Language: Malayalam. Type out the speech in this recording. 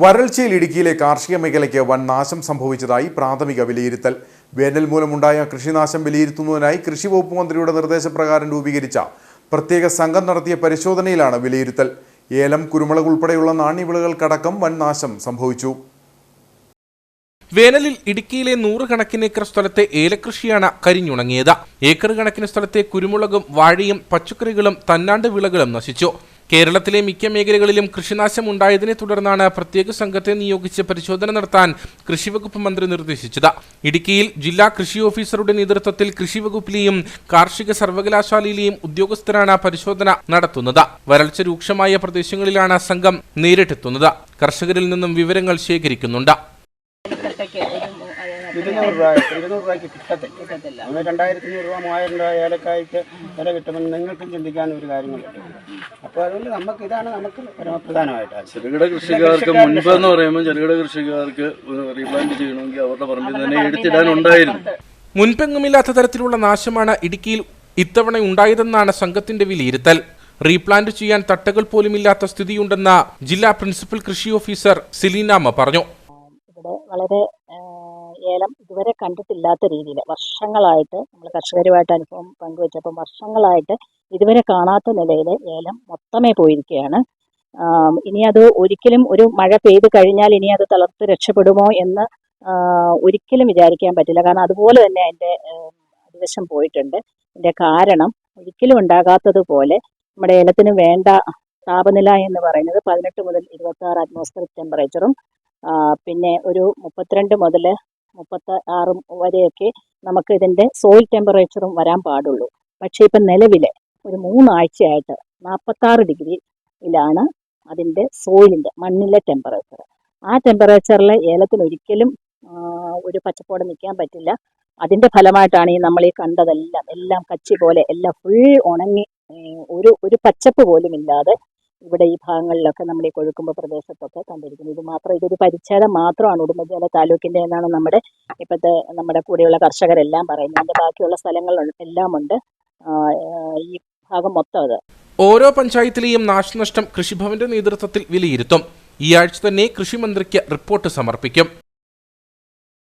വരൾച്ചയിൽ ഇടുക്കിയിലെ കാർഷിക മേഖലയ്ക്ക് വൻ നാശം സംഭവിച്ചതായി പ്രാഥമിക വിലയിരുത്തൽ. വേനൽ മൂലമുണ്ടായ കൃഷിനാശം വിലയിരുത്തുന്നതിനായി കൃഷി വകുപ്പ് മന്ത്രിയുടെ നിർദ്ദേശപ്രകാരം രൂപീകരിച്ച പ്രത്യേക സംഘം നടത്തിയ പരിശോധനയിലാണ് വിലയിരുത്തൽ. ഏലം കുരുമുളക് ഉൾപ്പെടെയുള്ള നാണ്യവിളകൾക്കടക്കം വൻ നാശം സംഭവിച്ചു. വേനലിൽ ഇടുക്കിയിലെ നൂറുകണക്കിന് ഏക്കർ സ്ഥലത്തെ ഏലകൃഷിയാണ് കരിഞ്ഞുണങ്ങിയത്. ഏക്കർ കണക്കിന് സ്ഥലത്തെ കുരുമുളകും വാഴയും പച്ചക്കറികളും തന്നാണ്ട് വിളകളും നശിച്ചു. കേരളത്തിലെ മിക്ക മേഖലകളിലും കൃഷിനാശം ഉണ്ടായതിനെ തുടർന്നാണ് പ്രത്യേക സംഘത്തെ നിയോഗിച്ച് പരിശോധന നടത്താൻ കൃഷിവകുപ്പ് മന്ത്രി നിർദ്ദേശിച്ചത്. ഇടുക്കിയിൽ ജില്ലാ കൃഷി ഓഫീസറുടെ നേതൃത്വത്തിൽ കൃഷിവകുപ്പിലെയും കാർഷിക സർവകലാശാലയിലെയും ഉദ്യോഗസ്ഥരാണ് പരിശോധന നടത്തുന്നത്. വരൾച്ച രൂക്ഷമായ പ്രദേശങ്ങളിലാണ് സംഘം നേരിട്ടെത്തുന്നത്. കർഷകരിൽ നിന്നും വിവരങ്ങൾ ശേഖരിക്കുന്നുണ്ട്. ഇരുന്നൂറ് രൂപ ഇരുന്നൂറ് രൂപയ്ക്ക് കിട്ടത്തില്ല. കിട്ടത്തില്ല. നമ്മൾ രണ്ടായിരത്തി അഞ്ഞൂറ് രൂപ മൂവായിരം രൂപ ഏലക്കായ്ക്ക് വില കിട്ടുമെന്ന് നിങ്ങൾക്കും ചിന്തിക്കാൻ ഒരു കാര്യങ്ങൾ അപ്പോൾ അതുകൊണ്ട് നമുക്ക് ഇതാണ് നമുക്ക് പരമപ്രധാനമായിട്ട് ചെറുകിട കൃഷിക്കാർക്ക് മുൻപ് എന്ന് പറയുമ്പോൾ ചെറുകിട കൃഷിക്കാർക്ക് റീപ്ലാന്റ് ചെയ്യണമെങ്കിൽ അവരുടെ പറമ്പിൽ തന്നെ എടുത്തിടാനുണ്ടായിരുന്നു മുൻപെങ്ങുമില്ലാത്ത തരത്തിലുള്ള നാശമാണ് ഇടുക്കിയിൽ ഇത്തവണ ഉണ്ടായതെന്നാണ് സംഘത്തിന്റെ വിലയിരുത്തൽ. റീപ്ലാന്റ് ചെയ്യാൻ തട്ടകൾ പോലുമില്ലാത്ത സ്ഥിതിയുണ്ടെന്ന ജില്ലാ പ്രിൻസിപ്പൽ കൃഷി ഓഫീസർ സിലീനാമ പറഞ്ഞു. വളരെ ഏലം ഇതുവരെ കണ്ടിട്ടില്ലാത്ത രീതിയിൽ വർഷങ്ങളായിട്ട് നമ്മൾ കർഷകരുമായിട്ട് അനുഭവം പങ്കുവെച്ചപ്പം വർഷങ്ങളായിട്ട് ഇതുവരെ കാണാത്ത നിലയിൽ ഏലം മൊത്തമേ പോയിരിക്കുകയാണ്. ഇനി അത് ഒരിക്കലും ഒരു മഴ പെയ്ത് കഴിഞ്ഞാൽ ഇനി അത് തളർത്ത് രക്ഷപ്പെടുമോ എന്ന് ഒരിക്കലും വിചാരിക്കാൻ പറ്റില്ല. കാരണം അതുപോലെ തന്നെ അതിന്റെ അടിവശം പോയിട്ടുണ്ട്. അതിന്റെ കാരണം ഒരിക്കലും ഉണ്ടാകാത്തതുപോലെ നമ്മുടെ ഏലത്തിന് വേണ്ട താപനില എന്ന് പറയുന്നത് പതിനെട്ട് മുതൽ ഇരുപത്തി ആറ് അറ്റ്മോസ്ഫിയർ ടെമ്പറേച്ചറും പിന്നെ ഒരു മുപ്പത്തിരണ്ട് മുതൽ മുപ്പത്തി ആറ് വരെയൊക്കെ നമുക്ക് ഇതിന്റെ സോയിൽ ടെമ്പറേച്ചറും വരാൻ പാടുള്ളൂ. പക്ഷേ ഇപ്പം നിലവിലെ ഒരു മൂന്നാഴ്ചയായിട്ട് നാൽപ്പത്താറ് ഡിഗ്രിയിലാണ് അതിന്റെ സോയിലിന്റെ മണ്ണിലെ ടെമ്പറേച്ചർ ആ ടെമ്പറേച്ചറിൽ ഏലത്തിന് ഒരിക്കലും ഒരു പച്ചപ്പോടെ നിൽക്കാൻ പറ്റില്ല. അതിന്റെ ഫലമായിട്ടാണ് ഈ നമ്മൾ ഈ കണ്ടതെല്ലാം എല്ലാം കച്ചി പോലെ എല്ലാം ഫുൾ ഉണങ്ങി ഒരു ഒരു പച്ചപ്പ് പോലും ഇല്ലാതെ ഇവിടെ ഈ ഭാഗങ്ങളിലൊക്കെ നമ്മൾ ഈ കൊഴുക്കുമ്പ പ്രദേശത്തൊക്കെ കണ്ടിരിക്കുന്നത്. ഇത് മാത്രം ഇതൊരു പരിച്ഛേദം മാത്രമാണ് ഉടുമ്പൻചോല താലൂക്കിന്റെ എന്നാണ് നമ്മുടെ ഇപ്പോഴത്തെ നമ്മുടെ കൂടെയുള്ള കർഷകരെല്ലാം പറയുന്നത്. അതിന്റെ ബാക്കിയുള്ള സ്ഥലങ്ങൾ എല്ലാം ഉണ്ട് ഈ ഭാഗം മൊത്തം അത്. ഓരോ പഞ്ചായത്തിലെയും നാശനഷ്ടം കൃഷിഭവന്റെ നേതൃത്വത്തിൽ വിലയിരുത്തും. ഈ ആഴ്ച തന്നെ കൃഷിമന്ത്രിക്ക് റിപ്പോർട്ട് സമർപ്പിക്കും.